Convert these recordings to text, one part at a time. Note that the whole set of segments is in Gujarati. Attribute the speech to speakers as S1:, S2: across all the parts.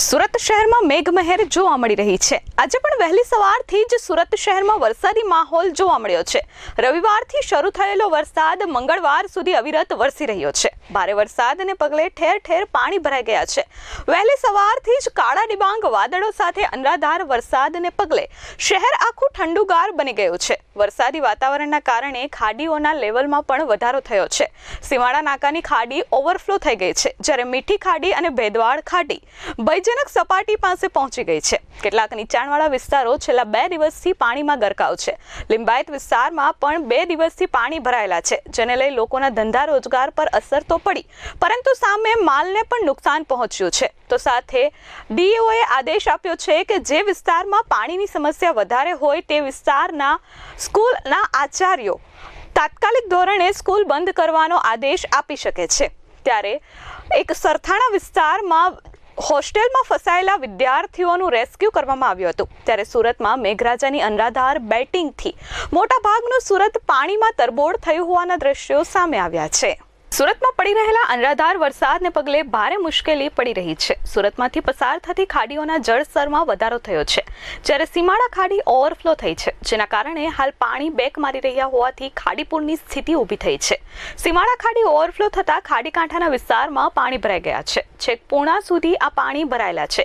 S1: સુરત શહેરમાં મેઘમહેર જોવા મળી રહી છે. આજે પણ વહેલી સવારથી જ સુરત શહેરમાં વરસાદી માહોલ જોવા મળ્યો છે. રવિવારથી શરૂ થયેલો વરસાદ મંગળવાર સુધી અવિરત વરસી રહ્યો છે. ભારે વરસાદને પગલે ઠેર ઠેર પાણી ભરાઈ ગયા છે. વહેલી સવારથી જ કાળા ડિબાંગ વાદળો સાથે અનરાધાર વરસાદને પગલે શહેર આખું ઠંડુગાર બની ગયું છે. વરસાદી વાતાવરણના કારણે ખાડીઓના લેવલમાં પણ વધારો થયો છે. સીમાડા નાકાની ખાડી ઓવરફ્લો થઈ ગઈ છે. જ્યારે મીઠી ખાડી અને ભેદવાડ ખાડી ભયજનક સપાટી પાસે પહોંચી ગઈ છે. કેટલાક નીચાણવાળા વિસ્તારો છેલ્લા બે દિવસથી પાણીમાં ગરકાવ છે. લિંબાયત વિસ્તારમાં પણ બે દિવસથી પાણી ભરાયેલા છે, જેને લઈ લોકોના ધંધા રોજગાર પર અસર તો પડી, પરંતુ સામે માલને પણ નુકસાન પહોંચ્યું છે. તો સાથે ડીઓએ આદેશ આપ્યો છે કે જે વિસ્તારમાં પાણીની સમસ્યા વધારે હોય તે વિસ્તારના સ્કૂલના આચાર્યો તાત્કાલિક ધોરણે સ્કૂલ બંધ કરવાનો આદેશ આપી શકે છે. ત્યારે એક સરથાણા વિસ્તારમાં હોસ્ટેલમાં ફસાયેલા વિદ્યાર્થીઓનું રેસ્ક્યુ કરવામાં આવ્યું હતું. ત્યારે સુરતમાં મેઘરાજાની અનરાધાર બેટિંગથી મોટાભાગનું સુરત પાણીમાં તરબોળ થયું હોવાના દ્રશ્યો સામે આવ્યા છે. સુરતમાં પડી રહેલા અનરાધાર વરસાદને પગલે ભારે મુશ્કેલી પડી રહી છે. સુરતમાંથી પસાર થતી ખાડીઓના જળસ્તરમાં વધારો થયો છે. જ્યારે સીમાડા ખાડી ઓવરફ્લો થઈ છે, જેના કારણે હાલ પાણી બેક મારી રહ્યા હોવાથી ખાડીપુરની સ્થિતિ ઊભી થઈ છે. સીમાડા ખાડી ઓવરફ્લો થતાં ખાડી કાંઠાના વિસ્તારમાં પાણી ભરાઈ ગયા છે. છેક પૂર્ણા સુધી આ પાણી ભરાયેલા છે.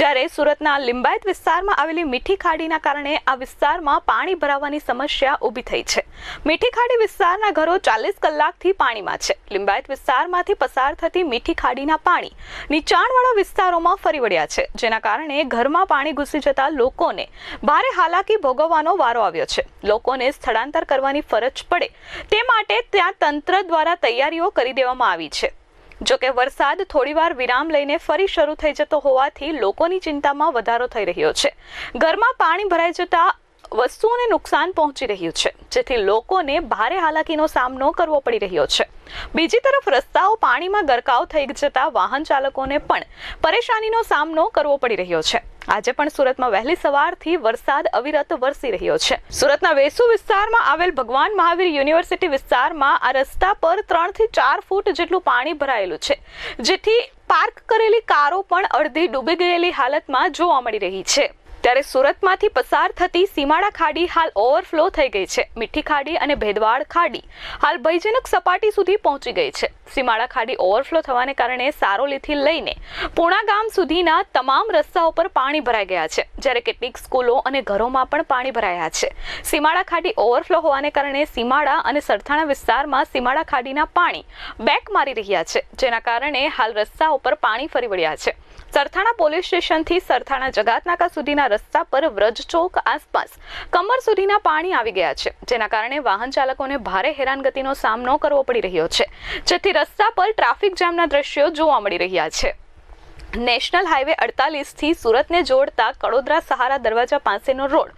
S1: જ્યારે સુરતના લિંબાયત વિસ્તારમાં આવેલી મીઠી ખાડીના કારણે આ વિસ્તારમાં પાણી ભરાવાની સમસ્યા ઊભી થઈ છે. મીઠી ખાડી વિસ્તારના ઘરો ચાલીસ કલાકથી પાણીમાં છે. લિંબાયત વિસ્તારમાંથી પસાર થતી મીઠી ખાડીના પાણી નીચાણવાળા વિસ્તારોમાં ફરી વળ્યા છે, જેના કારણે ઘરમાં પાણી ઘૂસી જતા લોકોને ભારે હાલાકી ભોગવવાનો વારો આવ્યો છે. લોકોને સ્થળાંતર કરવાની ફરજ પડે તે માટે ત્યાં તંત્ર દ્વારા તૈયારીઓ કરી દેવામાં આવી છે. જોકે વરસાદ થોડીવાર વિરામ લઈને ફરી શરૂ થઈ જતો હોવાથી લોકોની ચિંતામાં વધારો થઈ રહ્યો છે. ઘરમાં પાણી ભરાઈ જતા વસ્તુઓને નુકસાન પહોંચી રહ્યું છે, જેથી લોકોને ભારે હાલાકીનો સામનો કરવો પડી રહ્યો છે. બીજી તરફ રસ્તાઓ પાણીમાં ગરકાવ થઈ જતા વાહન ચાલકોને પણ પરેશાનીનો સામનો કરવો પડી રહ્યો છે. આજે પણ સુરતમાં વહેલી સવારથી વરસાદ અવિરત વરસી રહ્યો છે. સુરતના વેસુ વિસ્તારમાં આવેલ ભગવાન મહાવીર યુનિવર્સિટી વિસ્તારમાં આ રસ્તા પર ત્રણથી ચાર ફૂટ જેટલું પાણી ભરાયેલું છે, જેથી પાર્ક કરેલી કારો પણ અડધી ડૂબી ગયેલી હાલતમાં જોવા મળી રહી છે. ત્યારે સુરતમાંથી પસાર થતી સીમાડા ખાડી હાલ ઓવરફ્લો થઈ ગઈ છે. મીઠી ખાડી અને ભેદવાડ ખાડી હાલ ભયજનક સપાટી સુધી પહોંચી ગઈ છે. સીમાડા ખાડી ઓવરફ્લો થવાને કારણે સારોલીથી લઈને પૂણા ગામ સુધીના તમામ રસ્તાઓ પર પાણી ભરાઈ ગયા છે. જ્યારે કેટલીક સ્કૂલો અને ઘરોમાં પણ પાણી ભરાયા છે. સીમાડા ખાડી ઓવરફ્લો હોવાને કારણે સીમાડા અને સરથાણા વિસ્તારમાં સીમાડા ખાડીના પાણી બેક મારી રહ્યા છે, જેના કારણે હાલ રસ્તા ઉપર પાણી ફરી વળ્યા છે. સરથાણા પોલીસ સ્ટેશનથી સરથાણા જગાતનાકા સુધીના રસ્તા પર વ્રજ ચોક આસપાસ કમર સુધીના પાણી આવી ગયા છે, જેના કારણે વાહન ચાલકોને ભારે હેરાનગતિનો સામનો કરવો પડી રહ્યો છે. જેથી રસ્તા પર ટ્રાફિક જામના દ્રશ્યો જોવા મળી રહ્યા છે. નેશનલ હાઈવે અડતાલીસથી સુરતને જોડતા કડોદરા સહારા દરવાજા પાસેનો રોડ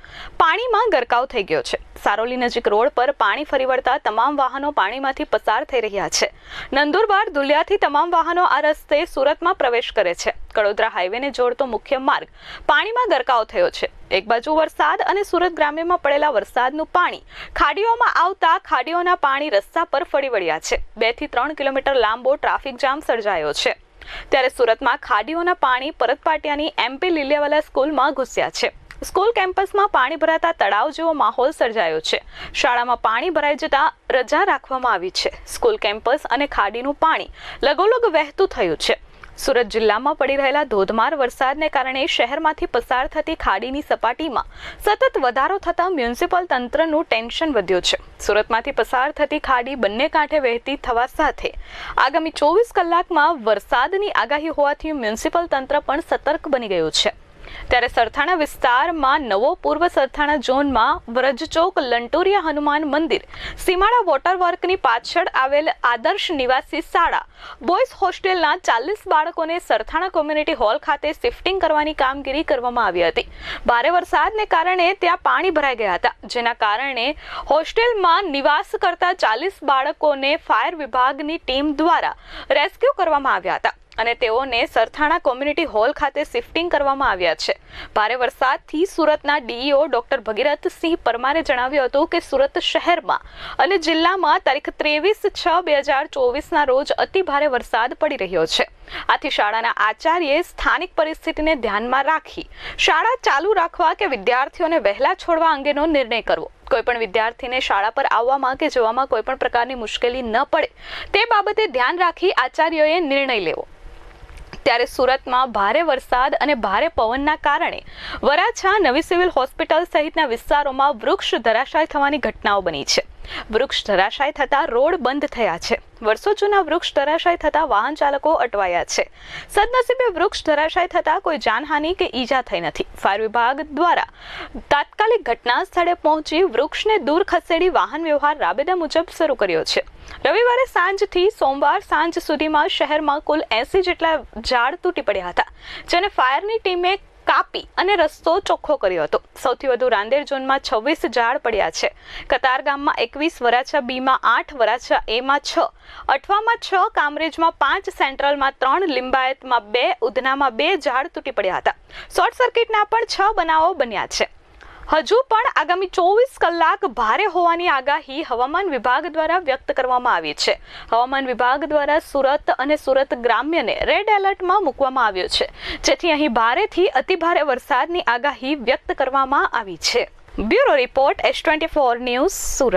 S1: પાણીમાં ગરકાવ થઈ ગયો છે. સારોલી નજીક રોડ પર પાણી ફરી વળતા તમામ વાહનો પાણીમાંથી પસાર થઈ રહ્યા છે. નંદુરબાર દુલિયાથી તમામ વાહનો આ રસ્તે સુરતમાં પ્રવેશ કરે છે. કડોદરા હાઈવેને જોડતો મુખ્ય માર્ગ પાણીમાં ગરકાવ થયો છે. એક બાજુ વરસાદ અને સુરત ગ્રામ્યમાં પડેલા વરસાદનું પાણી ખાડીઓમાં આવતા ખાડીઓના પાણી રસ્તા પર ફરી વળ્યા છે. બેથી ત્રણ કિલોમીટર લાંબો ટ્રાફિક જામ સર્જાયો છે. ત્યારે સુરતમાં ખાડીઓના પાણી પરત પાટિયાની એમપી લીલિયાવાલા સ્કૂલમાં ઘૂસ્યા છે. સ્કૂલ કેમ્પસમાં પાણી ભરાતા તળાવ જેવો માહોલ સર્જાયો છે. શાળામાં પાણી ભરાઈ જતા રજા રાખવામાં આવી છે. સ્કૂલ કેમ્પસ અને ખાડીનું પાણી લગોલગ વહેતું થયું છે. સુરત જિલ્લામાં પડી રહેલા ધોધમાર વરસાદને કારણે શહેરમાંથી પસાર થતી ખાડીની સપાટીમાં સતત વધારો થતાં મ્યુનિસિપલ તંત્રનું ટેન્શન વધ્યું છે. સુરતમાંથી પસાર થતી ખાડી બંને કાંઠે વહેતી થવા સાથે આગામી ચોવીસ કલાકમાં વરસાદની આગાહી હોવાથી મ્યુનિસિપલ તંત્ર પણ સતર્ક બની ગયું છે. ત્યારે સરથાણા વિસ્તારમાં નવો પૂર્વ સરથાણા ઝોનમાં વ્રજચોક લંટોરિયા હનુમાન મંદિર, સીમાડા વોટર વર્કની પાછળ આવેલ આદર્શ નિવાસી શાળા, બોયઝ હોસ્ટેલના ચાલીસ બાળકોને સરથાણા કોમ્યુનિટી હોલ ખાતે શિફ્ટિંગ કરવાની કામગીરી કરવામાં આવી હતી. ભારે વરસાદને કારણે ત્યાં પાણી ભરાઈ ગયા હતા, જેના કારણે હોસ્ટેલમાં નિવાસ કરતા ચાલીસ બાળકોને ફાયર વિભાગની ટીમ દ્વારા રેસ્ક્યુ કરવામાં આવ્યા હતા. અને તેઓને સરથાણા કોમ્યુનિટી હોલ ખાતે શિફ્ટિંગ કરવામાં આવ્યા છે. ભારે વરસાદથી સુરતના ડીઈઓ ડોક્ટર ભગીરથસિંહ પરમારે જણાવ્યું હતું કે સુરત શહેરમાં અને જિલ્લામાં તારીખ ત્રેવીસ છ બે હજાર ચોવીસના રોજ અતિ ભારે વરસાદ પડી રહ્યો છે. આથી શાળાના આચાર્યએ સ્થાનિક પરિસ્થિતિને ધ્યાનમાં રાખી શાળા ચાલુ રાખવા કે વિદ્યાર્થીઓને વહેલા છોડવા અંગેનો નિર્ણય કરવો. કોઈપણ વિદ્યાર્થીને શાળા પર આવવામાં કે જવામાં કોઈપણ પ્રકારની મુશ્કેલી ન પડે તે બાબતે ધ્યાન રાખી આચાર્યોએ નિર્ણય લેવો. ત્યારે સુરતમાં ભારે વરસાદ અને ભારે પવનના કારણે વરાછા નવી સિવિલ હોસ્પિટલ સહિતના વિસ્તારોમાં વૃક્ષ ધરાશાય થવાની ઘટનાઓ બની છે. વૃક્ષ ધરાશાય થતા રોડ બંધ થયા છે. વર્ષો જૂના વૃક્ષ ધરાશાય થતા વાહન ચાલકો અટવાયા છે. સદનસીબે વૃક્ષ ધરાશાય થતા કોઈ જાનહાનિ કે ઈજા થઈ નથી. ફાયર વિભાગ દ્વારા તાત્કાલિક ઘટના સ્થળે પહોંચી વૃક્ષને દૂર ખસેડી વાહન વ્યવહાર રાબેતા મુજબ શરૂ કર્યો છે. રવિવારે સાંજથી સોમવાર સાંજ સુધીમાં શહેરમાં કુલ એસી જેટલા ઝાડ તૂટી પડ્યા હતા, જેને ફાયરની ટીમે કાપી અને રસ્તો ચોખ્ખો કર્યો હતો. સૌથી વધુ રાંદેર ઝોનમાં છવ્વીસ ઝાડ પડ્યા છે. કતાર ગામમાં એકવીસ, વરાછા બીમાં આઠ, વરાછા એમાં છ. અઠવામાં છ, કામરેજમાં પાંચ, સેન્ટ્રલમાં ત્રણ, લિંબાયતમાં બે, ઉધનામાં બે ઝાડ તૂટી પડ્યા હતા. શોર્ટ સર્કિટના પણ છ બનાવો બન્યા છે. હજુ પણ આગામી ચોવીસ કલાક ભારે હોવાની આગાહી હવામાન વિભાગ દ્વારા વ્યક્ત કરવામાં આવી છે. હવામાન વિભાગ દ્વારા સુરત અને સુરત ગ્રામ્યને રેડ એલર્ટમાં મૂકવામાં આવ્યો છે. જેથી અહીં ભારેથી અતિભારે વરસાદની આગાહી વ્યક્ત કરવામાં આવી છે. Bureau report S twenty four news Surat.